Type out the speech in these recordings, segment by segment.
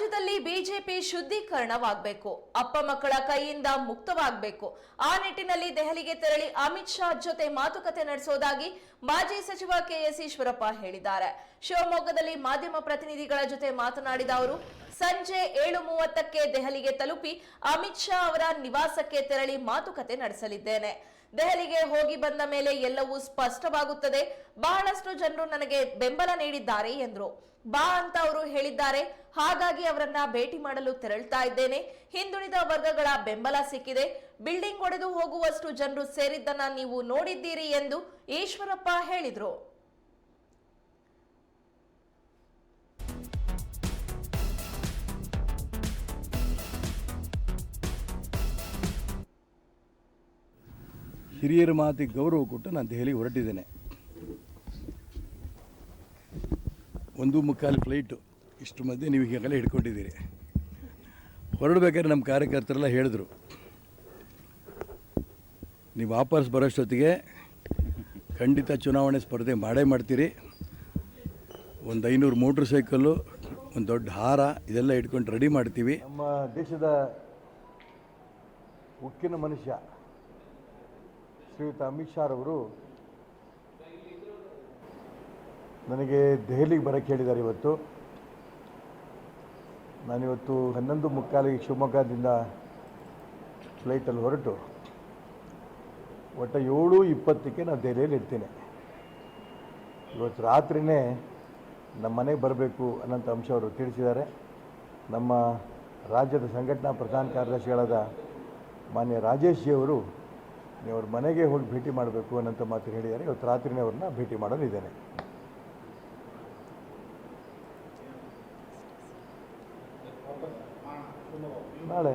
ರಾಜ್ಯದಲ್ಲಿ ಬಿಜೆಪಿ ಶುದ್ಧೀಕರಣವಾಗಬೇಕು. ಅಪ್ಪ ಮಕ್ಕಳ ಕೈಯಿಂದ ಮುಕ್ತವಾಗಬೇಕು. ಆ ನಿಟ್ಟಿನಲ್ಲಿ ದೆಹಲಿಗೆ ತೆರಳಿ ಅಮಿತ್ ಶಾ ಜೊತೆ ಮಾತುಕತೆ ನಡೆಸೋದಾಗಿ ಮಾಜಿ ಸಚಿವ ಕೆಎಸ್ ಈಶ್ವರಪ್ಪ ಹೇಳಿದ್ದಾರೆ. ಶಿವಮೊಗ್ಗದಲ್ಲಿ ಮಾಧ್ಯಮ ಪ್ರತಿನಿಧಿಗಳ ಜೊತೆ ಮಾತನಾಡಿದ ಅವರು, ಸಂಜೆ ಏಳು ಮೂವತ್ತಕ್ಕೆ ದೆಹಲಿಗೆ ತಲುಪಿ ಅಮಿತ್ ಶಾ ಅವರ ನಿವಾಸಕ್ಕೆ ತೆರಳಿ ಮಾತುಕತೆ ನಡೆಸಲಿದ್ದೇನೆ. ದೆಹಲಿಗೆ ಹೋಗಿ ಬಂದ ಮೇಲೆ ಎಲ್ಲವೂ ಸ್ಪಷ್ಟವಾಗುತ್ತದೆ. ಬಹಳಷ್ಟು ಜನರು ನನಗೆ ಬೆಂಬಲ ನೀಡಿದ್ದಾರೆ ಎಂದರು. ಬಾ ಅಂತ ಅವರು ಹೇಳಿದ್ದಾರೆ. ಹಾಗಾಗಿ ಅವರನ್ನ ಭೇಟಿ ಮಾಡಲು ತೆರಳ್ತಾ ಇದ್ದೇನೆ. ಹಿಂದುಳಿದ ವರ್ಗಗಳ ಬೆಂಬಲ ಸಿಕ್ಕಿದೆ. ಬಿಲ್ಡಿಂಗ್ ಒಡೆದು ಹೋಗುವಷ್ಟು ಜನರು ಸೇರಿದ್ದನ್ನ ನೀವು ನೋಡಿದ್ದೀರಿ ಎಂದು ಈಶ್ವರಪ್ಪ ಹೇಳಿದ್ರು. ಹಿರಿಯರ ಮಾತಿಗೆ ಗೌರವ ಕೊಟ್ಟು ನಾನು ದೆಹಲಿಗೆ ಹೊರಟಿದ್ದೇನೆ. ಒಂದು ಮುಕ್ಕಾಲು ಫ್ಲೈಟು, ಇಷ್ಟು ಮಧ್ಯೆ ನೀವು ಈಗಾಗಲೇ ಹಿಡ್ಕೊಂಡಿದ್ದೀರಿ. ಹೊರಡಬೇಕಾದ್ರೆ ನಮ್ಮ ಕಾರ್ಯಕರ್ತರೆಲ್ಲ ಹೇಳಿದ್ರು. ನೀವು ವಾಪಸ್ ಬರೋಷ್ಟೊತ್ತಿಗೆ ಖಂಡಿತ ಚುನಾವಣೆ ಸ್ಪರ್ಧೆ ಮಾಡೇ ಮಾಡ್ತೀರಿ. ಒಂದು ಐನೂರು ಮೋಟ್ರ್ ಸೈಕಲ್ಲು, ಒಂದು ದೊಡ್ಡ ಹಾರ, ಇದೆಲ್ಲ ಇಟ್ಕೊಂಡು ರೆಡಿ ಮಾಡ್ತೀವಿ. ನಮ್ಮ ದೇಶದ ಉಕ್ಕಿನ ಮನುಷ್ಯ. ಶ್ರೀಯುತ ಅಮಿತ್ ಶಾ ಅವರು ನನಗೆ ದೆಹಲಿಗೆ ಬರೋಕ್ಕೆ ಹೇಳಿದ್ದಾರೆ ಇವತ್ತು. ನಾನಿವತ್ತು ಹನ್ನೊಂದು ಮುಕ್ಕಾಲಿಗೆ ಶಿವಮೊಗ್ಗದಿಂದ ಫ್ಲೈಟಲ್ಲಿ ಹೊರಟು. ಒಟ್ಟು ಏಳು ಇಪ್ಪತ್ತಕ್ಕೆ ನಾನು ದೆಹಲಿಯಲ್ಲಿ ಇರ್ತೀನಿ. ಇವತ್ತು ರಾತ್ರಿನೇ ನಮ್ಮ ಮನೆಗೆ ಬರಬೇಕು ಅನ್ನೋಂಥ ಅಂಶ ಅವರು ತಿಳಿಸಿದ್ದಾರೆ. ನಮ್ಮ ರಾಜ್ಯದ ಸಂಘಟನಾ ಪ್ರಧಾನ ಕಾರ್ಯದರ್ಶಿಗಳಾದ ಮಾನ್ಯ ರಾಜೇಶ್ ಜಿ ಅವರು ನೀವು ಮನೆಗೆ ಹೋಗಿ ಭೇಟಿ ಮಾಡಬೇಕು ಅನ್ನೋಂಥ ಮಾತು ಹೇಳಿದ್ದಾರೆ ಇವತ್ತು ರಾತ್ರಿನೇ ಅವ್ರನ್ನ ಭೇಟಿ ಮಾಡಲಿದ್ದೇನೆ ನಾಳೆ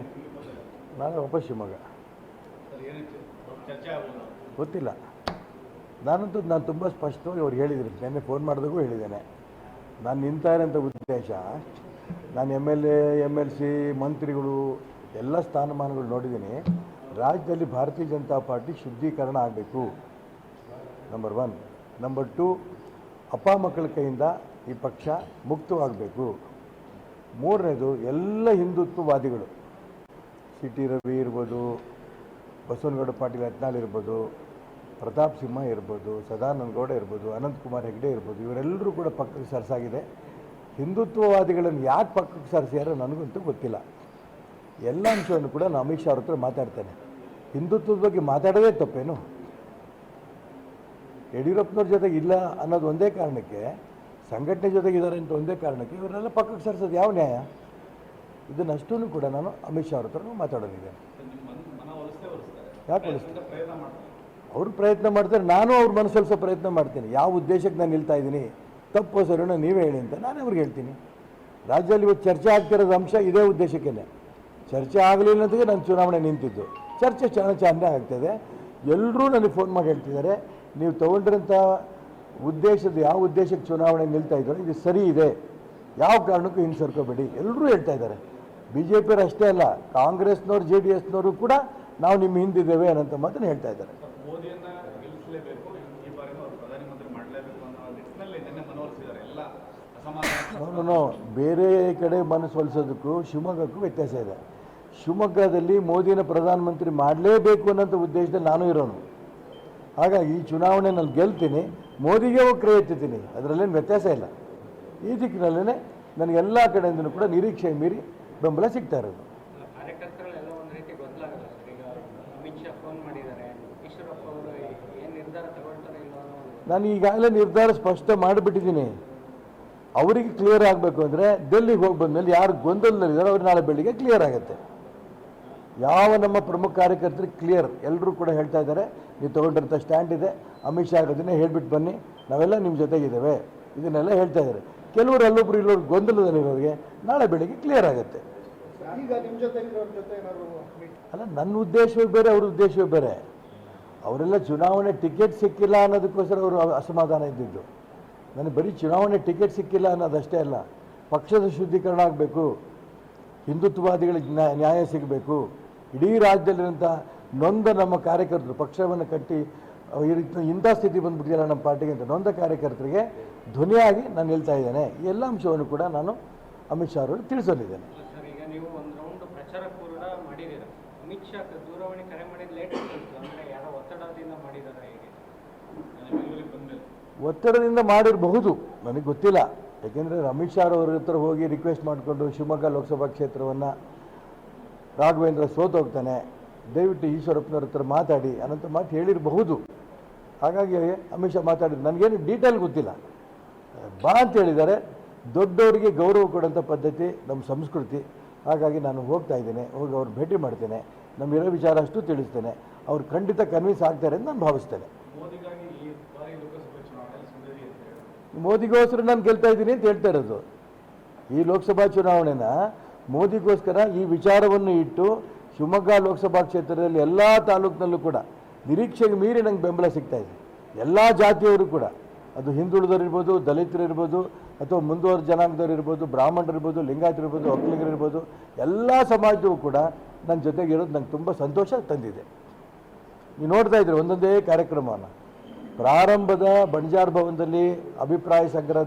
ನಾಳೆ ವಾಪಸ್ ಶಿವಮೊಗ್ಗ ಗೊತ್ತಿಲ್ಲ. ನಾನಂತೂ ನಾನು ತುಂಬ ಸ್ಪಷ್ಟವಾಗಿ ಅವ್ರು ಹೇಳಿದ್ರು. ನೆನ್ನೆ ಫೋನ್ ಮಾಡಿದಾಗೂ ಹೇಳಿದ್ದೇನೆ. ನಾನು ನಿಂತ ಉದ್ದೇಶ. ನಾನು M L A M L C ಮಂತ್ರಿಗಳು, ಎಲ್ಲ ಸ್ಥಾನಮಾನಗಳು ನೋಡಿದ್ದೀನಿ. ರಾಜ್ಯದಲ್ಲಿ ಭಾರತೀಯ ಜನತಾ ಪಾರ್ಟಿ ಶುದ್ಧೀಕರಣ ಆಗಬೇಕು. ನಂಬರ್ ಒನ್ ನಂಬರ್ ಟು ಅಪ್ಪ ಮಕ್ಕಳ ಕೈಯಿಂದ ಈ ಪಕ್ಷ ಮುಕ್ತವಾಗಬೇಕು ಮೂರನೇದು, ಎಲ್ಲ ಹಿಂದುತ್ವವಾದಿಗಳು. ಸಿ ಟಿ ರವಿ ಇರ್ಬೋದು, ಬಸವನಗೌಡ ಪಾಟೀಲ್ ಯತ್ನಾಳ್ ಇರ್ಬೋದು, ಪ್ರತಾಪ್ ಸಿಂಹ ಇರ್ಬೋದು, ಸದಾನಂದ ಗೌಡ ಇರ್ಬೋದು ಅನಂತಕುಮಾರ್ ಹೆಗ್ಡೆ ಇರ್ಬೋದು, ಇವರೆಲ್ಲರೂ ಕೂಡ ಪಕ್ಕಕ್ಕೆ ಸರಿಸಾಗಿದೆ. ಹಿಂದುತ್ವವಾದಿಗಳನ್ನು ಯಾಕೆ ಪಕ್ಕಕ್ಕೆ ಸರಿಸ್ಯಾರೋ ನನಗಂತೂ ಗೊತ್ತಿಲ್ಲ. ಎಲ್ಲ ಅಂಶವನ್ನು ಕೂಡ ನಾನು ಅಮಿತ್ ಶಾ ಅವ್ರ ಹತ್ರ ಮಾತಾಡ್ತೇನೆ. ಹಿಂದುತ್ವದ ಬಗ್ಗೆ ಮಾತಾಡೋದೇ ತಪ್ಪೇನು? ಯಡಿಯೂರಪ್ಪನವ್ರ ಜೊತೆಗೆ ಇಲ್ಲ ಅನ್ನೋದು ಒಂದೇ ಕಾರಣಕ್ಕೆ, ಸಂಘಟನೆ ಜೊತೆಗಿದ್ದಾರೆ ಅಂತ ಒಂದೇ ಕಾರಣಕ್ಕೆ ಇವರೆಲ್ಲ ಪಕ್ಕಕ್ಕೆ ಸರಿಸೋದು ಯಾವ ನ್ಯಾಯ? ಇದನ್ನಷ್ಟೂ ಕೂಡ ನಾನು ಅಮಿತ್ ಶಾ ಅವ್ರ ಹತ್ರ ಮಾತಾಡೋದಿದೆ. ಯಾಕೆ ಅವ್ರು ಪ್ರಯತ್ನ ಮಾಡ್ತಾರೆ, ನಾನು ಅವ್ರ ಮನಸ್ಸೊಲಿಸೋ ಪ್ರಯತ್ನ ಮಾಡ್ತೀನಿ. ಯಾವ ಉದ್ದೇಶಕ್ಕೆ ನಾನು ನಿಲ್ತಾ ಇದ್ದೀನಿ? ತಪ್ಪು ಸರಿನೋ ನೀವೇ ಹೇಳಿ ಅಂತ ನಾನು ಅವ್ರಿಗೆ ಹೇಳ್ತೀನಿ. ರಾಜ್ಯದಲ್ಲಿ ಇವತ್ತು ಚರ್ಚೆ ಆಗ್ತಿರೋದು ಅಂಶ ಇದೇ ಉದ್ದೇಶಕ್ಕೇ ಚರ್ಚೆ ಆಗಲಿಲ್ಲ ಅಂತ ನಾನು ಚುನಾವಣೆ ನಿಂತಿದ್ದು. ಚರ್ಚೆ ಚೆನ್ನಾಗಿ ಚೆನ್ನಾಗಿ ಆಗ್ತದೆ. ಎಲ್ಲರೂ ನನಗೆ ಫೋನ್ ಮಾಡಿ ಹೇಳ್ತಿದ್ದಾರೆ ನೀವು ತೊಗೊಂಡಿರೋಂಥ ಉದ್ದೇಶದ ಯಾವ ಉದ್ದೇಶಕ್ಕೆ ಚುನಾವಣೆ ನಿಲ್ತಾ ಇದ್ದಾರೆ ಇದು ಸರಿ ಇದೆ. ಯಾವ ಕಾರಣಕ್ಕೂ ಹಿಂಸರ್ಕೋಬೇಡಿ. ಎಲ್ಲರೂ ಹೇಳ್ತಾ ಇದ್ದಾರೆ. ಬಿ ಜೆ ಪಿಯವ್ರು ಅಷ್ಟೇ ಅಲ್ಲ ಕಾಂಗ್ರೆಸ್ನವ್ರು ಜೆ ಡಿ ಎಸ್ನವರು ಕೂಡ ನಾವು ನಿಮ್ಮ ಹಿಂದಿದ್ದೇವೆ ಅನ್ನೋಂಥ ಮಾತನ್ನು ಹೇಳ್ತಾ ಇದ್ದಾರೆ. ಬೇರೆ ಕಡೆ ಮನಸ್ಸು ಹೊಲಿಸೋದಕ್ಕೂ ಶಿವಮೊಗ್ಗಕ್ಕೂ ವ್ಯತ್ಯಾಸ ಇದೆ. ಶಿವಮೊಗ್ಗದಲ್ಲಿ ಮೋದಿನ ಪ್ರಧಾನಮಂತ್ರಿ ಮಾಡಲೇಬೇಕು ಅನ್ನೋಂಥ ಉದ್ದೇಶದಲ್ಲಿ ನಾನು ಇರೋನು. ಹಾಗಾಗಿ ಈ ಚುನಾವಣೆ ನಾನು ಗೆಲ್ತೀನಿ ಮೋದಿಗೆ ಹೋಗಿ ಎತ್ತಿದ್ದೀನಿ ಅದರಲ್ಲೇನು ವ್ಯತ್ಯಾಸ ಇಲ್ಲ. ಈ ದಿಕ್ಕಿನಲ್ಲೇ ನನಗೆ ಎಲ್ಲ ಕಡೆಯಿಂದಲೂ ಕೂಡ ನಿರೀಕ್ಷೆ ಮೀರಿ ಬೆಂಬಲ ಸಿಗ್ತಾ ಇರೋದು. ನಾನು ಈಗಾಗಲೇ ನಿರ್ಧಾರ ಸ್ಪಷ್ಟ ಮಾಡಿಬಿಟ್ಟಿದ್ದೀನಿ. ಅವರಿಗೆ ಕ್ಲಿಯರ್ ಆಗಬೇಕು ಅಂದರೆ ಡೆಲ್ಲಿಗೆ ಹೋಗಿ ಬಂದಮೇಲೆ ಯಾರು ಗೊಂದಲದಲ್ಲಿದ್ದಾರೆ ಅವ್ರು ನಾಳೆ ಬೆಳಿಗ್ಗೆ ಕ್ಲಿಯರ್ ಆಗುತ್ತೆ. ಯಾವ ನಮ್ಮ ಪ್ರಮುಖ ಕಾರ್ಯಕರ್ತರು ಕ್ಲಿಯರ್ ಎಲ್ಲರೂ ಕೂಡ ಹೇಳ್ತಾ ಇದ್ದಾರೆ ನೀವು ತೊಗೊಂಡಿರ್ತಾ ಸ್ಟ್ಯಾಂಡ್ ಇದೆ ಅಮಿತ್ ಶಾ ಅದನ್ನೇ ಹೇಳ್ಬಿಟ್ಟು ಬನ್ನಿ ನಾವೆಲ್ಲ ನಿಮ್ಮ ಜೊತೆಗಿದ್ದೇವೆ. ಇದನ್ನೆಲ್ಲ ಹೇಳ್ತಾ ಇದ್ದಾರೆ. ಕೆಲವರು ಅಲ್ಲೊಬ್ರು ಇಲ್ಲೊಬ್ರು ಗೊಂದಲದಲ್ಲಿರೋರಿಗೆ ನಾಳೆ ಬೆಳಿಗ್ಗೆ ಕ್ಲಿಯರ್ ಆಗುತ್ತೆ. ಅಲ್ಲ ನನ್ನ ಉದ್ದೇಶವೇ ಬೇರೆ ಅವ್ರ ಉದ್ದೇಶವೇ ಬೇರೆ. ಅವರೆಲ್ಲ ಚುನಾವಣೆ ಟಿಕೆಟ್ ಸಿಕ್ಕಿಲ್ಲ ಅನ್ನೋದಕ್ಕೋಸ್ಕರ ಅವರು ಅಸಮಾಧಾನ ಇದ್ದಿದ್ದು. ನನಗೆ ಬರೀ ಚುನಾವಣೆ ಟಿಕೆಟ್ ಸಿಕ್ಕಿಲ್ಲ ಅನ್ನೋದಷ್ಟೇ ಅಲ್ಲ ಪಕ್ಷದ ಶುದ್ಧೀಕರಣ ಆಗಬೇಕು ಹಿಂದುತ್ವವಾದಿಗಳಿಗೆ ನ್ಯಾಯ ನ್ಯಾಯ ಸಿಗಬೇಕು. ಇಡೀ ರಾಜ್ಯದಲ್ಲಿರುವಂಥ ನೊಂದ ನಮ್ಮ ಕಾರ್ಯಕರ್ತರು ಪಕ್ಷವನ್ನು ಕಟ್ಟಿ ಈ ರೀತಿ ಇಂಥ ಸ್ಥಿತಿ ಬಂದ್ಬಿಟ್ಟಿಲ್ಲ ನಮ್ಮ ಪಾರ್ಟಿಗೆ ಅಂತ ನೊಂದ ಕಾರ್ಯಕರ್ತರಿಗೆ ಧ್ವನಿಯಾಗಿ ನಾನು ಹೇಳ್ತಾ ಇದ್ದೇನೆ. ಈ ಎಲ್ಲ ಅಂಶವನ್ನು ಕೂಡ ನಾನು ಅಮಿತ್ ಶಾ ಅವರು ತಿಳಿಸಲಿದ್ದೇನೆ. ಸರ್ ಈಗ ನೀವು ಒಂದು ರೌಂಡ್ ಪ್ರಚಾರ ಕೂಡ ಮಾಡಿದ್ದೀರ? ಅಮಿತ್ ಶಾ ದೂರವಾಣಿ ಕರೆ ಮಾಡಿದ ಲೇಟ್ ಆಗ್ತಿತ್ತು ಅಂದರೆ ಯಾರೋ ಒತ್ತಡದಿಂದ ಮಾಡಿದಾರ ಹೇಗೆ? ನಾನು ಬೆಂಗಳೂರಿಗೆ ಬಂದಮೇಲೆ ಒತ್ತಡದಿಂದ ಮಾಡಿರಬಹುದು. ನನಗೆ ಗೊತ್ತಿಲ್ಲ. ಯಾಕೆಂದರೆ ಅಮಿತ್ ಶಾ ಅವ್ರ ಹತ್ರ ಹೋಗಿ ರಿಕ್ವೆಸ್ಟ್ ಮಾಡಿಕೊಂಡು ಶಿವಮೊಗ್ಗ ಲೋಕಸಭಾ ಕ್ಷೇತ್ರವನ್ನು ರಾಘವೇಂದ್ರ ಸೋತೋಗ್ತಾನೆ. ದಯವಿಟ್ಟು ಈಶ್ವರಪ್ಪನವ್ರ ಹತ್ರ ಮಾತಾಡಿ ಅನ್ನಂತ ಮಾತು ಹೇಳಿರಬಹುದು. ಹಾಗಾಗಿ ಅಮಿತ್ ಶಾ ಮಾತಾಡಿದ್ರು. ನನಗೇನು ಡೀಟೇಲ್ ಗೊತ್ತಿಲ್ಲ. ಬಾ ಅಂತ ಹೇಳಿದ್ದಾರೆ. ದೊಡ್ಡವರಿಗೆ ಗೌರವ ಕೊಡೋಂಥ ಪದ್ಧತಿ ನಮ್ಮ ಸಂಸ್ಕೃತಿ. ಹಾಗಾಗಿ ನಾನು ಹೋಗ್ತಾ ಇದ್ದೇನೆ. ಹೋಗಿ ಅವ್ರು ಭೇಟಿ ಮಾಡ್ತೇನೆ. ನಮ್ಮಿರೋ ವಿಚಾರ ಅಷ್ಟು ತಿಳಿಸ್ತೇನೆ. ಅವ್ರು ಖಂಡಿತ ಕನ್ವಿನ್ಸ್ ಆಗ್ತಾರೆ ಅಂತ ನಾನು ಭಾವಿಸ್ತೇನೆ. ಮೋದಿಗೋಸ್ಕರ ನಾನು ಗೆಲ್ತಾ ಇದ್ದೀನಿ ಅಂತ ಹೇಳ್ತಾ ಇರೋದು. ಈ ಲೋಕಸಭಾ ಚುನಾವಣೆನ ಮೋದಿಗೋಸ್ಕರ ಈ ವಿಚಾರವನ್ನು ಇಟ್ಟು ಶಿವಮೊಗ್ಗ ಲೋಕಸಭಾ ಕ್ಷೇತ್ರದಲ್ಲಿ ಎಲ್ಲ ತಾಲೂಕಿನಲ್ಲೂ ಕೂಡ ನಿರೀಕ್ಷೆಗೆ ಮೀರಿ ನಂಗೆ ಬೆಂಬಲ ಸಿಗ್ತಾ ಇದೆ. ಎಲ್ಲ ಜಾತಿಯವರು ಕೂಡ, ಅದು ಹಿಂದುಳಿದವರಿರ್ಬೋದು ದಲಿತರಿರ್ಬೋದು ಅಥವಾ ಮುಂದುವರೆದ ಜನಾಂಗದವರಿರ್ಬೋದು ಇರ್ಬೋದು, ಬ್ರಾಹ್ಮಣರು ಇರ್ಬೋದು, ಲಿಂಗಾಯತರು ಇರ್ಬೋದು, ಒಕ್ಕಲಿಗರು ಇರ್ಬೋದು, ಎಲ್ಲ ಸಮಾಜದವು ಕೂಡ ನನ್ನ ಜೊತೆಗಿರೋದು ನಂಗೆ ತುಂಬ ಸಂತೋಷ ತಂದಿದೆ. ನೀವು ನೋಡ್ತಾ ಇದ್ರೆ ಒಂದೊಂದೇ ಕಾರ್ಯಕ್ರಮವನ್ನು. ಪ್ರಾರಂಭದ ಬಂಜಾರ್ ಭವನದಲ್ಲಿ ಅಭಿಪ್ರಾಯ ಸಂಗ್ರಹ